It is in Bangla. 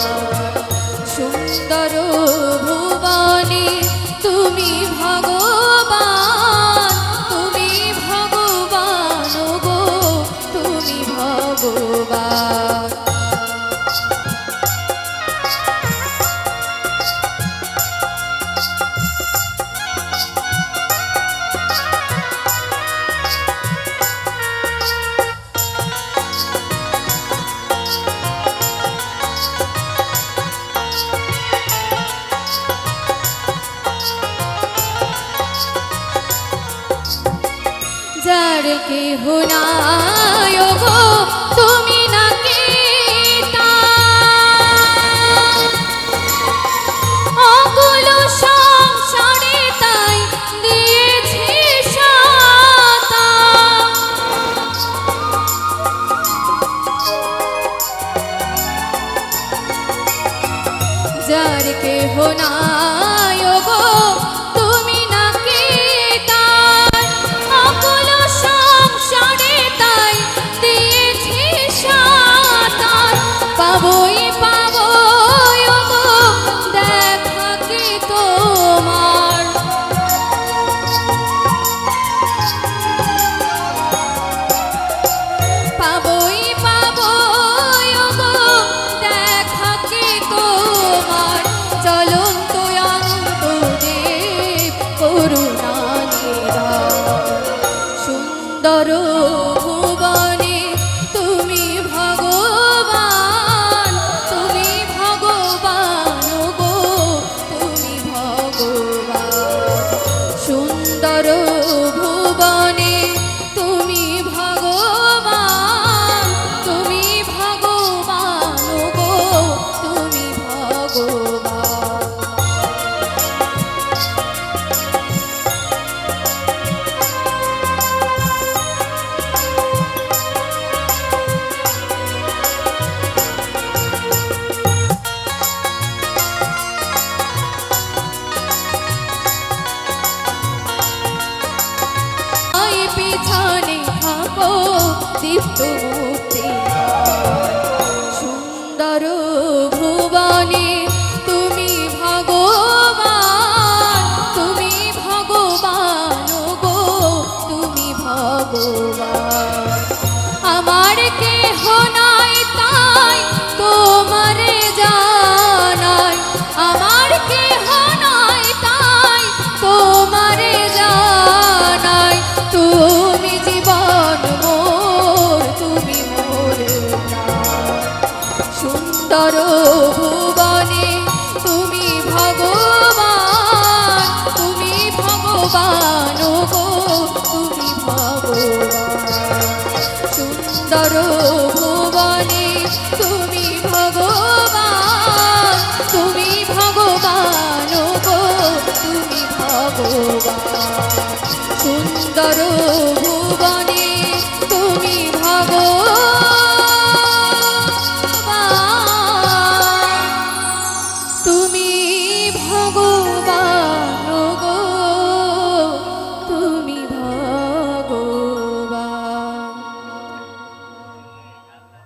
Christ. কেহ নাই গো তুমি নাকি অগুলো সংসারে তাই দিয়েছি যার কেহ না ছানে থাকো দীপ্ত ভুবনে তুমি ভগবান তুমি ভগবান গো তুমি ভগবান। সুন্দর ভুবনে তুমি ভগবান তুমি ভগবান গো তুমি ভগবান। সুন্দর ভুবন